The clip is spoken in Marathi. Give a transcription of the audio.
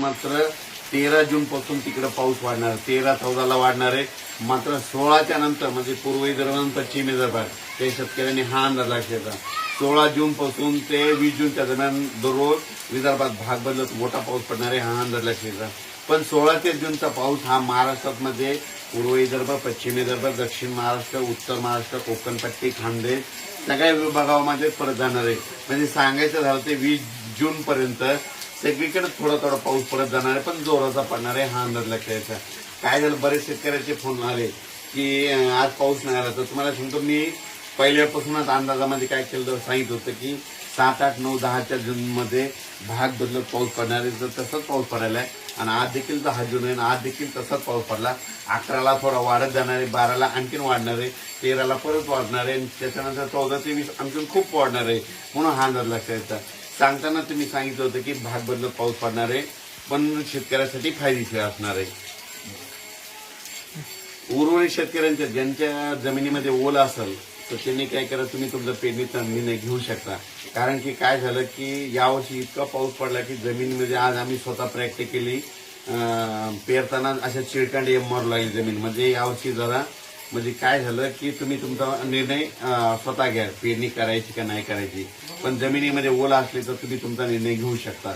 मात्र तेरा जून पासून तिकडे पाऊस वाढणार तेरा चौदाला वाढणार आहे. मात्र सोळाच्या नंतर म्हणजे पूर्व विदर्भ पश्चिमे पश्चिम विदर्भात ते शेतकऱ्यांनी हा अंदाज लक्षात सोळा जून पासून ते वीस जूनच्या दरम्यान दररोज विदर्भात भाग बदलत मोठा पाऊस पडणार आहे हा अंदाज लक्षात पण सोळा ते जूनचा पाऊस हा महाराष्ट्रात मध्ये पूर्व विदर्भ पश्चिम विदर्भ दक्षिण महाराष्ट्र उत्तर महाराष्ट्र कोकणपट्टी खानदेश सगळ्या विभागामध्ये परत जाणार आहे. म्हणजे सांगायचं झालं ते वीस जून पर्यंत सगळीकडे थोडा थोडा पाऊस पडत जाणार आहे पण जोराचा पडणार आहे हा अंदाज लक्षात यायचा काय झालं बरेच शेतकऱ्याचे फोन आले की आज पाऊस नाही आला. तर तुम्हाला सांगतो मी पहिल्यापासूनच अंदाजामध्ये काय केलं सांगित होतं की सात आठ नऊ दहाच्या जूनमध्ये भाग बदलत पाऊस पडणार आहे तर तसंच पाऊस पडायला आहे. आणि आज देखील दहा जून आहे आणि आज देखील तसाच पाऊस पडला. अकराला थोडा वाढत जाणार आहे बाराला आणखीन वाढणार आहे तेराला परत वाढणार आहे आणि त्याच्यानंतर चौदा ते वीस आणखीन खूप वाढणार आहे म्हणून हा अंदाज लक्षात येतात सांगताना तुम्ही सांगितलं होतं की भाग बदलत पाऊस पडणार आहे पण शेतकऱ्यासाठी फायदेशीर असणार आहे. उर्वरित शेतकऱ्यांच्या ज्यांच्या जमिनीमध्ये ओला असेल तर त्यांनी काय करा तुम्ही तुमचा पेरणीचा निर्णय घेऊ शकता. कारण की काय झालं की यावर्षी इतका पाऊस पडला की जमिनीमध्ये आज आम्ही स्वतः प्रॅक्टिकली पेरताना अशा चिळकांडी मारू लागली जमीन. म्हणजे यावर्षी जरा म्हणजे काय झालं की तुम्ही तुमचा निर्णय स्वतः घ्या पेरणी करायची का नाही करायची. पण जमिनीमध्ये ओला असली तर तुम्ही तुमचा निर्णय घेऊ शकता.